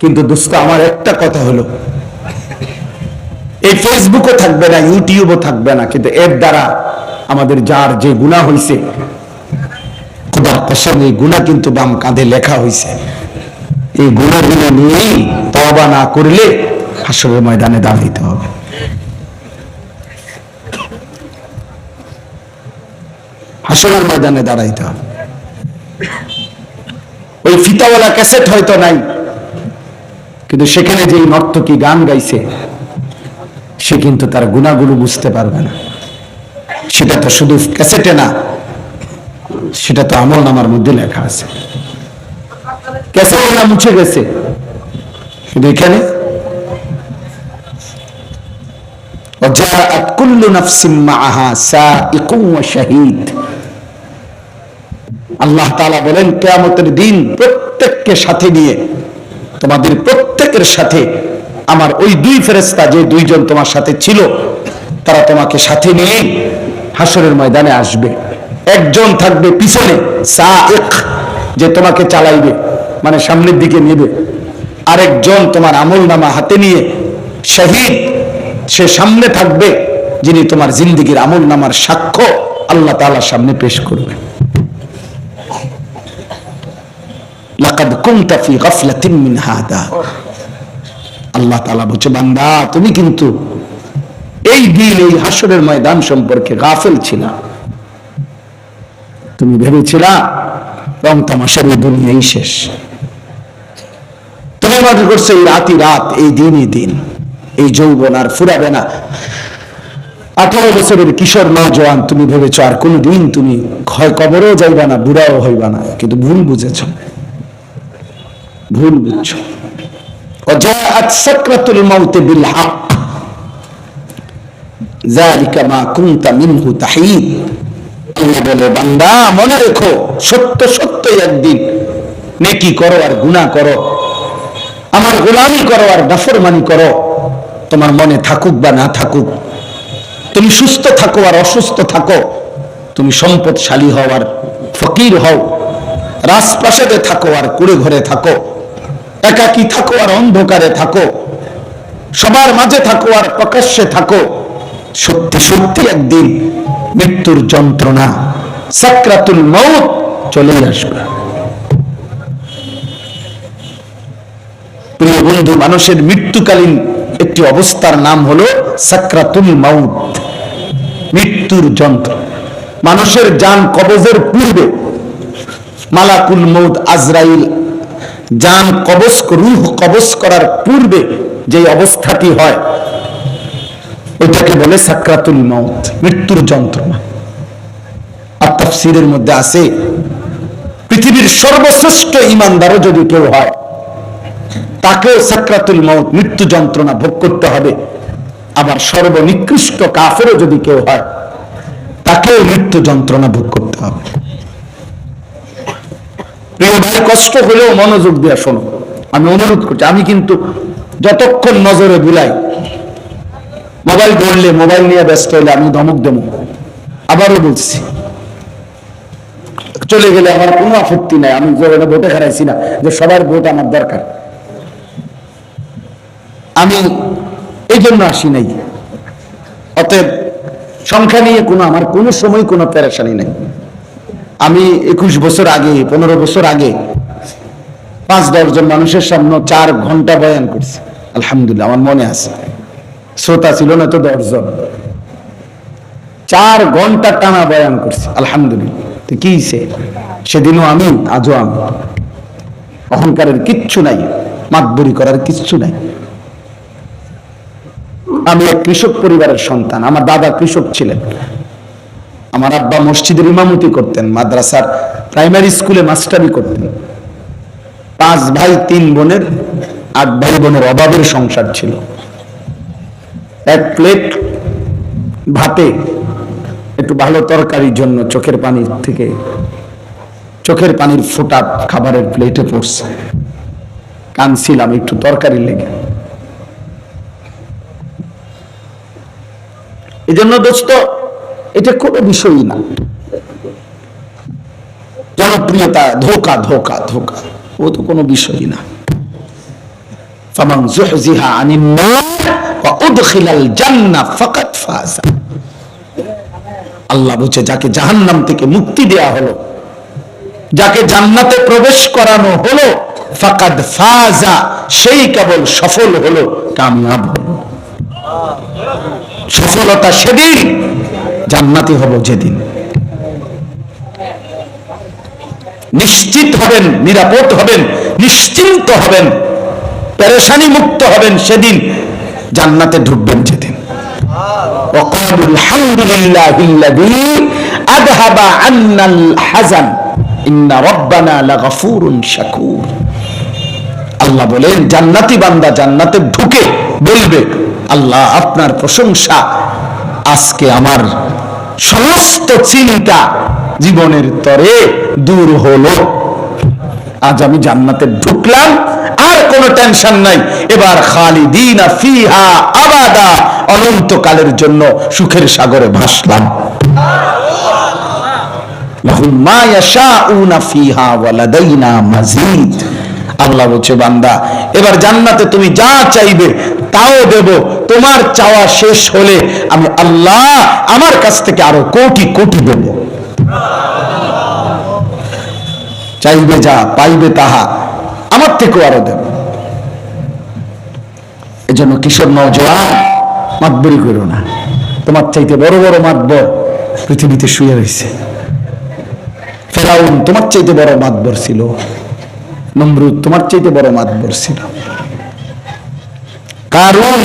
কিন্তু দোস্ত, আমার একটা কথা হলো। এই ফেসবুকও থাকবে না ইউটিউবও থাকবে না, কিন্তু এর দ্বারা আমাদের যার যে গুণা হয়েছে খোদার কসম, এই গুণা কিন্তু বাম কাঁধে লেখা হয়েছে এই গুণাগুলো নিয়েই তবা না করলে হাসরের ময়দানে দাঁড়াইতে হবে। হাসরের ময়দানে দাঁড়াইতে হবে। ওই ফিতাওয়ালা ক্যাসেট হয়তো নাই। কিন্তু সেখানে যে নর্তকী গান গাইছে সে কিন্তু তার গুণাগুলো বুঝতে পারবে না সেটা তো শুধু ক্যাসেটে না সেটা তো আমল নামার মধ্যে লেখা আছে ক্যাসেটে না মুছে গেছে কিন্তু এখানে وجاءت كل نفس معها سائق وشهيد আল্লাহ তাআলা বলেন কিয়ামতের দিন প্রত্যেককে সাথে নিয়ে তোমাদের প্রত্যেকের সাথে আমার ওই দুই ফেরেশতা যে দুইজন তোমার সাথে ছিল, তারা তোমাকে সাথে নিয়ে হাসরের ময়দানে আসবে। একজন থাকবে পিছনে যে তোমাকে চালাইবে মানে সামনের দিকে নেবে। আরেকজন তোমার আমল নামা হাতে নিয়ে শহীদ, সে সামনে থাকবে, যিনি তোমার জিন্দিগির আমল নামার সাক্ষ্য আল্লাহ তাআলার সামনে পেশ করবে। লাকাদ কুনতা ফি গাফলাতিন মিন হাদা। আল্লাহ তাআলা বলছে, বান্দা, তুমি কিন্তু এই দিন, এই হাসরের ময়দান সম্পর্কে গাফেল ছিল। তুমি ভেবেছিলা, রং তামাশার এই দুনিয়াই শেষ। মনে এই রাত এই দিনই দিন, এই যৌবন আর ফুরাবে না। আঠারো বছরের কিশোর নজওয়ান তুমি ভেবেছো আর কোনদিন তুমি কবরও যাইবা না, বুড়াও হইবা না, কিন্তু ভুল বুঝেছ। ভুল বুঝছ। وجاءت سكرة الموت بالحق ذلك ما كنت منه تحيد আল্লাহ বলে বান্দা মনে রেখো সত্য সত্যই একদিন নেকি করো আর গুনাহ করো আমার গোলামি করো আর নাফরমানি করো তোমার মনে থাকুক বা না থাকুক তুমি সুস্থ থাকো আর অসুস্থ থাকো তুমি সম্পদশালী হও আর ফকির হও রাজপ্রাসাদে থাকো আর কুড়ে ঘরে থাকো একাকি থাকো আর অন্ধকারে থাকো। সবার মাঝে থাকো আর প্রকাশ্যে থাকো। সত্যি সত্যি একদিন মৃত্যুর যন্ত্রণা, সাকরাতুল মৌত চলে আসবে। প্রিয় বন্ধু, মানুষের মৃত্যুকালীন একটি অবস্থার নাম হলো সাকরাতুল মাউত মৃত্যুর যন্ত্র। মানুষের যান কবজের পূর্বে মালাকুল মৌত আজরাইল যান কবজ রুহ কবজ করার পূর্বে যে অবস্থাটি হয় ওইটাকে বলে সাকরাতুল মৌত মৃত্যুর যন্ত্রণা। আর তাফসীরের মধ্যে আছে, পৃথিবীর সর্বশ্রেষ্ঠ ইমানদারও যদি কেউ হয়, তাকেও সাকরাতুল মৌত মৃত্যু যন্ত্রণা ভোগ করতে হবে। আবার সর্বনিকৃষ্ট কাফেরও যদি কেউ হয়, তাকেও মৃত্যু যন্ত্রণা ভোগ করতে হবে। প্রিয় ভাই, কষ্ট হলেও মনোযোগ দিয়ে শোনো। আমি অনুরোধ করছি, আমি কিন্তু যতক্ষণ নজরে বুলাই, মোবাইল ধরলে, মোবাইল নিয়ে ব্যস্ত হলে আমি ধমক দেবো। আবারও বলছি, চলে গেলে আমার কোনো আপত্তি নাই, আমি ভোটে হারাইছি না, যে সবার ভোট আমার দরকার। আমি এই জন্য আসি নাই। অতএব সংখ্যা নিয়ে কোনো, আমার কোনো সময় কোনো প্যারেশানি নেই। আমি একুশ বছর আগে, পনেরো বছর আগে পাঁচ, দশজন মানুষের সামনে চার ঘণ্টা বয়ান করছি। আলহামদুলিল্লাহ, আমার মনে আছে। শ্রোতা ছিল না তো দশজন। চার ঘণ্টা টানা বয়ান করছি, আলহামদুলিল্লাহ। কি সে সেদিনও আমি, আজও আমি। অহংকারের কিচ্ছু নাই, মাতবরি করার কিচ্ছু নাই। আমি এক কৃষক পরিবারের সন্তান, আমার দাদা কৃষক ছিলেন। আমার আব্বা মসজিদের ইমামতি করতেন, মাদ্রাসার প্রাইমারি স্কুলে মাস্টারি করতেন। পাঁচ ভাই, তিন বোনের, আট ভাই বোনের অভাবের সংসার ছিল। এক প্লেট ভাতে একটু ভালো তরকারির জন্য চোখের পানির থেকে, চোখের পানির ফোঁটা খাবারের প্লেটে পড়ছে। কানছিলাম একটু তরকারি লেগে। এই জন্য দোস্ত এটা কোনো বিষয়ই না। জনপ্রিয়তা, ধোকা ধোকা ধোকা, ও তো কোনো বিষয়ই না। আল্লাহ যাকে জাহান্নাম থেকে মুক্তি দেয়া হলো, যাকে জান্নাতে প্রবেশ করানো হলো, ফাকাদ ফাজা, সেই কেবল সফল হলো, কামিয়াব সফলতা সেদিন জান্নাতি হব যেদিন। নিশ্চিত হবেন, নিরাপদ হবেন, নিশ্চিন্ত হবেন, পেরেশানি মুক্ত হবেন সেদিন জান্নাতে ঢুকবেন যেদিন। আল্লাহ বলেন, জান্নাতি বান্দা জান্নাতে ঢুকে বলবে, আল্লাহ আপনার প্রশংসা আজকে আমার সমস্ত চিন্তা জীবনের তরে দূর হলো। আজ আমি জান্নাতে ঢুকলাম, আর কোনো টেনশন নাই। এবার খালিদিনা ফিহা আবাদা, অনন্তকালের জন্য সুখের সাগরে ভাসলাম। মা ইয়াশাউনা ফিহা ওয়া লাদাইনা মাজিদ। আল্লাহ বলছে, বান্দা, এবার জান্নাতে তুমি যা চাইবে তাও দেব। তোমার চাওয়া শেষ হলে আমি আল্লাহ আমার কাছ থেকে আরও কোটি কোটি দেব। চাইবে যা, পাইবে তাহা, আমার থেকেও আরও দেব। এজন্য কিশোর নজওয়ান, মাতবরি করো না। তোমার চাইতে বড় বড় মাতবর পৃথিবীতে শুয়ে রয়েছে। ফেরাউন, তোমার চাইতে বড় মাতবর ছিল। নমরুদ, তোমার চাইতে বড় মাতবর ছিল। কারণ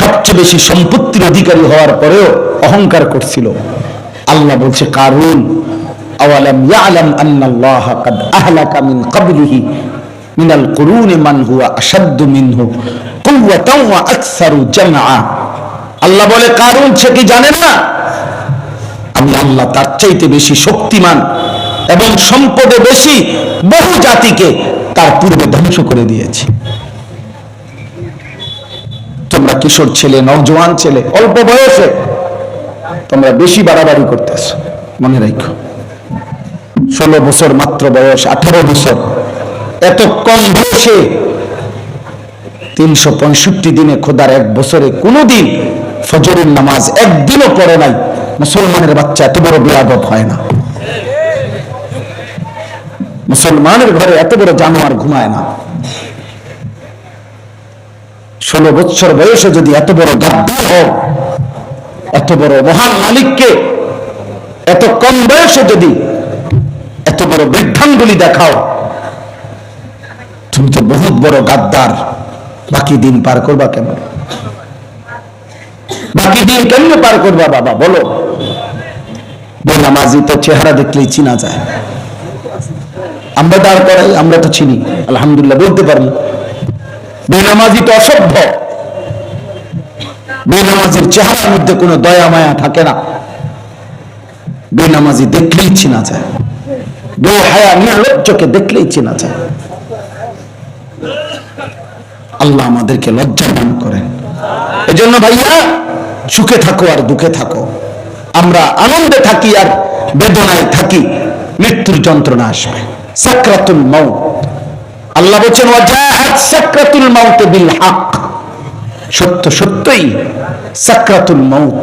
সবচেয়ে বেশি সম্পত্তির অধিকারী হওয়ার পরেও অহংকার করছিল। আল্লাহ বলছে, কারণ আওয়ালাম ইয়ালাম আন্নাল্লাহ কাদ আহলাকা মিন ক্বাবলিহি মিনাল কুরুনি মান হুয়া আশাদ্দু মিনহু কুওয়াতাও ওয়া আকসারু জামআ। আল্লাহ বলে সে কি জানে না? আমি আল্লাহ তার চাইতে বেশি শক্তিমান। এবং সম্পদে বেশি বহু জাতিকে তার পূর্বে ধ্বংস করে দিয়েছি। তোমরা কিশোর ছেলে, নওজোয়ান ছেলে, অল্প বয়সে তোমরা বেশি বাড়াবাড়ি করতেছ। মনে রাখো, ষোলো বছর মাত্র বয়স, আঠারো বছর। এত কম বয়সে তিনশো পঁয়ষট্টি দিনে খোদার এক বছরে কোনোদিন ফজরের নামাজ একদিনও পড়ে নাই। মুসলমানের বাচ্চা এত বড় বেয়াদব হয় না। মুসলমানের ঘরে এত বড় জানোয়ার ঘুমায় না। ষোলো বছর বয়সে যদি এত বড় গাদ্দার হও, এত বড় মহান মালিককে, এত কম বয়সে যদি এত বড় বৃদ্ধাঙ্গুলি দেখাও, তুমি তো বহুত বড় গাদ্দার। বাকি দিন পার করবা কেমন বাকি দিন কেমনে পার করবা বাবা? বলো। বেনামাজি তো চেহারা দেখলেই চিনা যায়। আমরা দাঁড় করাই, আমরা তো চিনি। আলহামদুলিল্লাহ, বলতে পারি বেনামাজি তো অসভ্য। বেনামাজির চেহারার মধ্যে কোনো দয়া, মায়া থাকে না। বেনামাজি দেখলেই চিনা যায়। বেহায়া, নির্লজ্জকে দেখলেই চেনা যায়। আল্লাহ আমাদেরকে লজ্জা দান করেন। এজন্য ভাইয়া, সুখে থাকো আর দুঃখে থাকো। আমরা আনন্দে থাকি আর বেদনায় থাকি। মৃত্যুর যন্ত্রণা আসবে। সাকরাতুল মাউত। আল্লাহ বলছেন ওয়াজাআত সাকরাতুল মাউত বিল হক সত্য, সত্যই সাকরাতুল মাউত।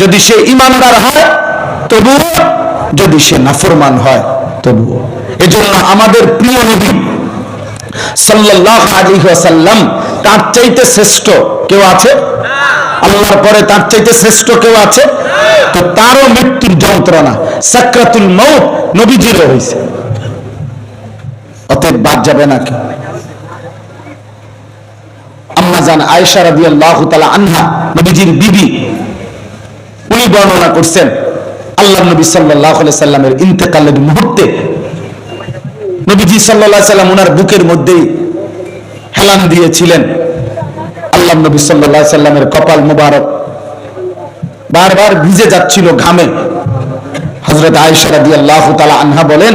যদি সে ইমানদার হয়, তবুও যদি সে নাফরমান হয়, তবুও। এজন্য আমাদের প্রিয় নবী সাল্লাল্লাহু আলাইহি ওয়াসাল্লাম তার চাইতে শ্রেষ্ঠ কেউ আছে? আল্লাহর পরে তার চাইতে শ্রেষ্ঠ কেউ আছে? তো তারও মৃত্যুর যন্ত্রণা। সাকরাতুল মৌত নবীজিরও হয়েছে বাদ যাবে না কেউ। আম্মা জান আনহা, নবীজির বিবি, উনি বর্ণনা করছেন আল্লাহ নবী মুহূর্তে নবীজি সাল্লাম ওনার বুকের মধ্যেই হেলান দিয়েছিলেন। আল্লাহ নবী সাল্লামের কপাল মুবারক বারবার ভিজে যাচ্ছিল ঘামে। হযরত আয়েশা তাআলা আনহা বলেন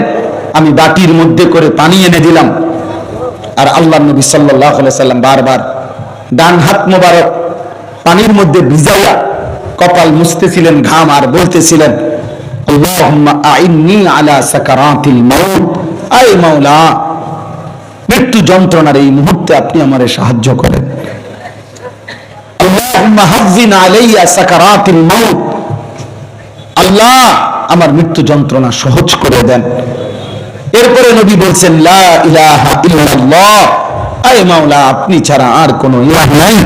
আমি বাটির মধ্যে করে পানি এনে দিলাম। আর আল্লাহ নবী আলাইহি সাল্লাম বারবার ডান হাত মোবারক পানির মধ্যে ভিজাইয়া কপাল মুছতেছিলেন, ঘাম আর বলতেছিলেন মৃত্যু যন্ত্রণার এই মুহূর্তে আপনি আমারে সাহায্য করেন। আলাইয়া সাকারাতিল মাউত। আল্লাহ আমার মৃত্যু যন্ত্রণা সহজ করে দেন। এরপরে নবী বলছেন আপনি ছাড়া আর কোনো ইলাহ নাই।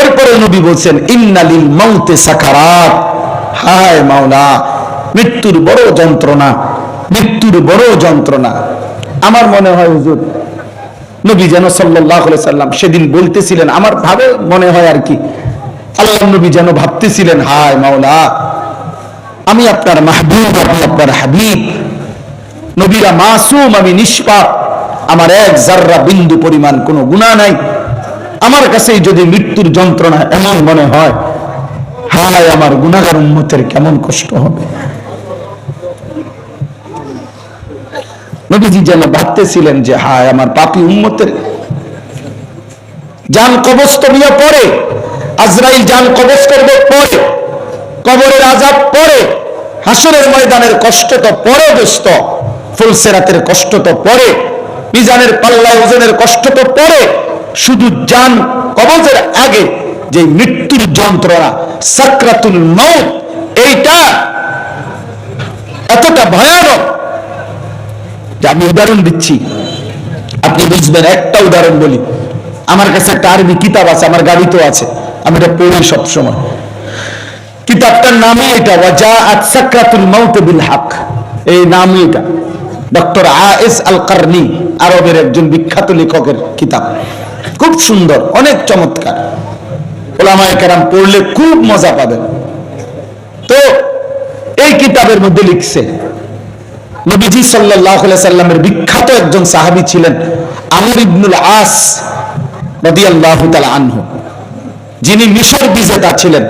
এরপরে নবী বলছেন, ইন্নালিল মাউতে সাকারাত। হায় মাওলা, মৃত্যুর বড় যন্ত্রণা, মৃত্যুর বড় যন্ত্রণা। আমার মনে হয়, হুজুর, নবী যেন সাল্লাহ সাল্লাম সেদিন বলতেছিলেন, আমার ভাবে মনে হয় আর কি। আল্লাহ নবী যেন ভাবতেছিলেন, হায় মাওলা, আমি আপনার মাহবুব আপনি আপনার হাবিব। নবীরা মাসুম, আমি নিষ্পাপ। আমার এক জাররা বিন্দু পরিমাণ কোনো গুণা নাই। আমার কাছেই যদি মৃত্যুর যন্ত্রণা এমন মনে হয়, হায় আমার গুণাগার উন্মতের কেমন কষ্ট হবে। নবীজি যেন ভাবতেছিলেন যে, হায় আমার পাপি উন্মতের যান কবচ তবিয়া পরে আজরাইল যান কবচ করবে পরে কবরের আজাব পরে হাসরের ময়দানের কষ্ট তো পরে দোস্ত। ফুলসেরাতের কষ্ট তো পরে, মিজানের পাল্লা ওজনের কষ্ট তো পরে, শুধু যান কবজের আগে যে মৃত্যুর যন্ত্রণা, সাকরাতুল মৌত এইটা এতটা ভয়ানক যে আমি উদাহরণ দিচ্ছি। আপনি বুঝবেন, একটা উদাহরণ বলি। আমার কাছে একটা আরবি কিতাব আছে, আমার গাড়িতেও আছে, আমি এটা পড়ি সবসময়। কিতাবটার নামই এটা ওয়াজা সাকরাতুল মাউত বিল হক। এই নামই এটা। ডক্টর আএস আল কারনি আরবের একজন বিখ্যাত লেখকের কিতাব। খুব সুন্দর, অনেক চমৎকার। ওলামায়ে কেরাম পড়লে খুব মজা পাবেন। তো, এই কিতাবের মধ্যে লিখছে, নবীজি সাল্লাহ সাল্লামের বিখ্যাত একজন সাহাবি ছিলেন আমর ইবনুল আস রাদিয়াল্লাহু তাআলা আনহু। যিনি মিশর বিজেতা ছিলেন,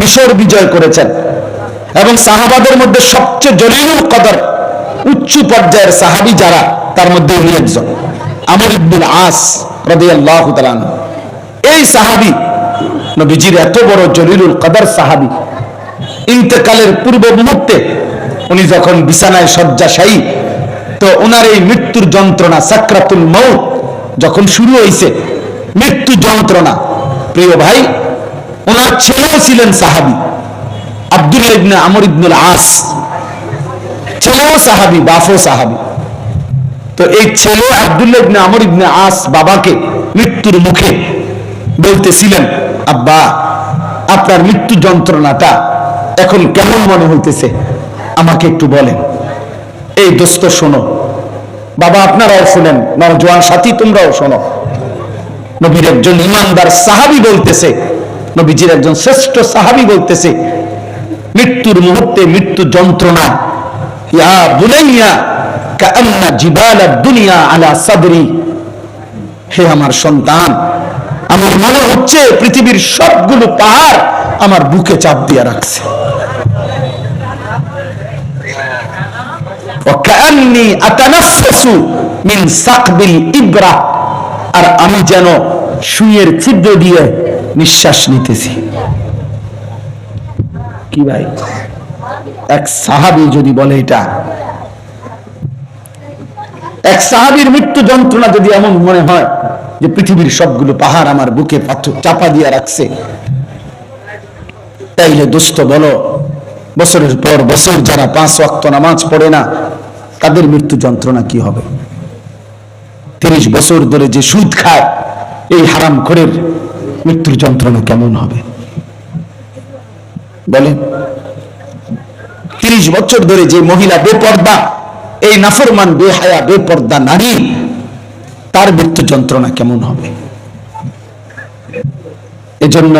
মিশর বিজয় করেছেন। এবং সাহাবাদের মধ্যে সবচেয়ে জলিলুল কদর উচ্চ পর্যায়ের সাহাবি যারা, তার মধ্যে উনি একজন। আমর ইবনুল আস রাদিয়াল্লাহু এই সাহাবি, নবীজির এত বড় জলিলুল কদর সাহাবি, ইন্তেকালের পূর্ব মুহূর্তে উনি যখন বিছানায় শয্যাশায়ী, তো ওনার এই মৃত্যুর যন্ত্রণা, সাকরাতুল মৌত যখন শুরু হয়েছে মৃত্যু যন্ত্রণা। প্রিয় ভাই ওনার ছেলেও ছিলেন সাহাবি আব্দুল ইবনে আমর ইবনুল আস। ছেলেও সাহাবি, বাফও সাহাবি। তো এই ছেলে আব্দুল্লাহ ইবনে আমর ইবনে আস বাবাকে মৃত্যুর মুখে বলতেছিলেন, আব্বা, আপনার মৃত্যু যন্ত্রণাটা এখন কেমন মনে হইতেছে? আমাকে একটু বলেন। এই দোস্ত, শোনো। বাবা, আপনারাও শোনেন নজওয়ান সাথী, তোমরাও শোনো। নবীর একজন ইমানদার সাহাবি বলতেছে, নবীজির একজন শ্রেষ্ঠ সাহাবি বলতেছে, মৃত্যুর মুহূর্তে মৃত্যু যন্ত্রণা ইয়া বুলাইয়া কান্না জিবাল দুনিয়া আলা সাদরি। হে আমার সন্তান, আমার মনে হচ্ছে পৃথিবীর সবগুলো পাহাড় আমার বুকে চাপ দিয়ে রাখছে। মিন ইব্রা। আর আমি যেন সুইয়ের ছিদ্র দিয়ে নিঃশ্বাস নিতেছি। কি ভাই? এক সাহাবি যদি বলে এটা, এক সাহাবির মৃত্যু যন্ত্রণা যদি এমন মনে হয় যে পৃথিবীর সবগুলো পাহাড় আমার বুকে পাথর চাপা দিয়ে রাখছে, তাইলে দুস্থ বলো, বছরের পর বছর যারা পাঁচ ওয়াক্ত নামাজ পড়ে না, তাদের মৃত্যু যন্ত্রণা কি হবে? তিরিশ বছর ধরে যে সুদ খায়, এই হারাম খোরের মৃত্যুর যন্ত্রণা কেমন হবে? বলেন। তিরিশ বছর ধরে যে মহিলা বেপর্দা, এই নাফরমান বেহায়া, বেপর্দা নারী, তার মৃত্যু যন্ত্রণা কেমন হবে? এজন্য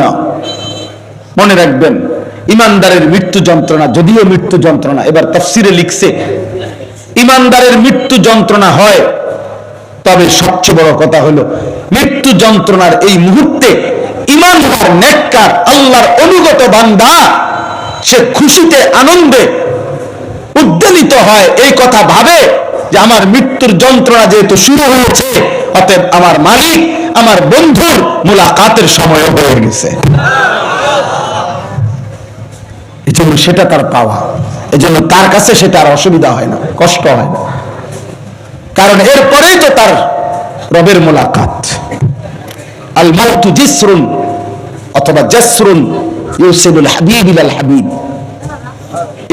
মনে রাখবেন, ইমানদারের মৃত্যু যন্ত্রণা, যদিও মৃত্যু যন্ত্রণা, এবার তফসিরে লিখছে, ইমানদারের মৃত্যু যন্ত্রণা হয়, তবে সবচেয়ে বড় কথা হলো, মৃত্যু যন্ত্রণার এই মুহূর্তে ইমানদার, নেককার, আল্লাহর অনুগত বান্দা সে খুশিতে, আনন্দে উদ্বেলিত হয়। এই কথা ভাবে যে আমার মৃত্যুর যন্ত্রণা যেহেতু শুরু হয়েছে, অতএব আমার মালিক, আমার বন্ধুর মুলাকাতের সময় হয়ে গেছে। এজন্য সেটা তার পাওয়া। এজন্য তার কাছে সেটা আর অসুবিধা হয় না, কষ্ট হয় না। কারণ এরপরেই তো তার রবের মোলাকাত। আল মাউতু জিসরুন অথবা জাসরুন ইউসিলুল হাবিব ইলাল হাবিব।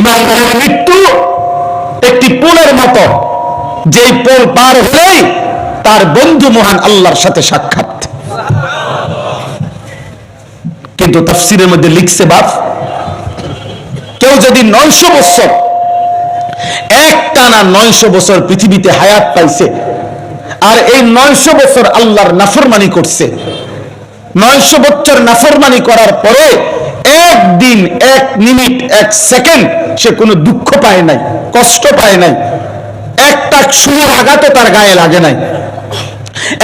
বলেন, মৃত্যু একটি পুলের মতো। যেই পোল পার হলেই তার বন্ধু মহান আল্লাহর সাথে সাক্ষাৎ। কিন্তু তাফসিরের মধ্যে লিখছে বাপ কেউ যদি নয়শো বছর এক টানা নয়শো বছর পৃথিবীতে হায়াত পাইছে আর এই নয়শো বছর আল্লাহর নাফরমানি করছে নয়শো বছর নাফরমানি করার পরে একদিন, এক মিনিট, এক সেকেন্ড সে কোনো দুঃখ পায় নাই, কষ্ট পায় নাই। একটা সুর আঘাতও তার গায়ে লাগে নাই।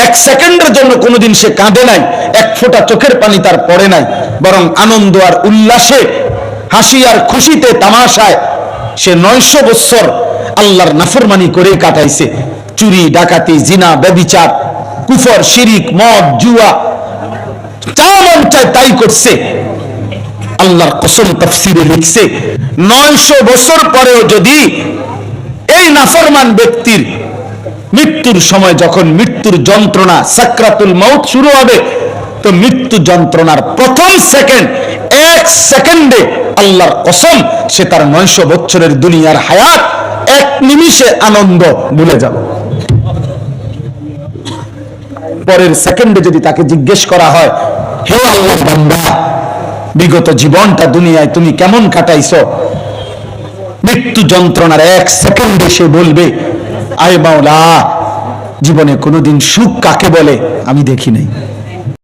এক সেকেন্ডের জন্য কোনোদিন সে কাঁদে নাই, এক ফোঁটা চোখের পানি তার পড়ে নাই, বরং আনন্দ আর উল্লাসে, হাসি আর খুশিতে তামাশায় সে নয়শো বৎসর আল্লাহর নাফরমানি করে কাটাইছে। চুরি, ডাকাতি, জিনা, ব্যবিচার, কুফর, শিরিক, মদ, জুয়া, যা মন চায় তাই করছে। আল্লাহর কসম তফসিরে লিখছে, নয়শো বছর পরেও যদি এই নাফরমান ব্যক্তির মৃত্যুর সময় যখন মৃত্যুর যন্ত্রণা, সাকরাতুল মাউত শুরু হবে, তো মৃত্যু যন্ত্রণার প্রথম সেকেন্ড, এক সেকেন্ডে আল্লাহর কসম, সে তার নয়শো বছরের দুনিয়ার হায়াত এক নিমিষে আনন্দ ভুলে যাবে। পরের সেকেন্ডে যদি তাকে জিজ্ঞেস করা হয়, হে আল্লাহ বান্দা বিগত জীবনটা দুনিয়ায় তুমি কেমন কাটাইছ? মৃত্যু যন্ত্রণার এক সেকেন্ডে সে বলবে, আয় বাউলা জীবনে কোনোদিন সুখ কাকে বলে আমি দেখি নাই।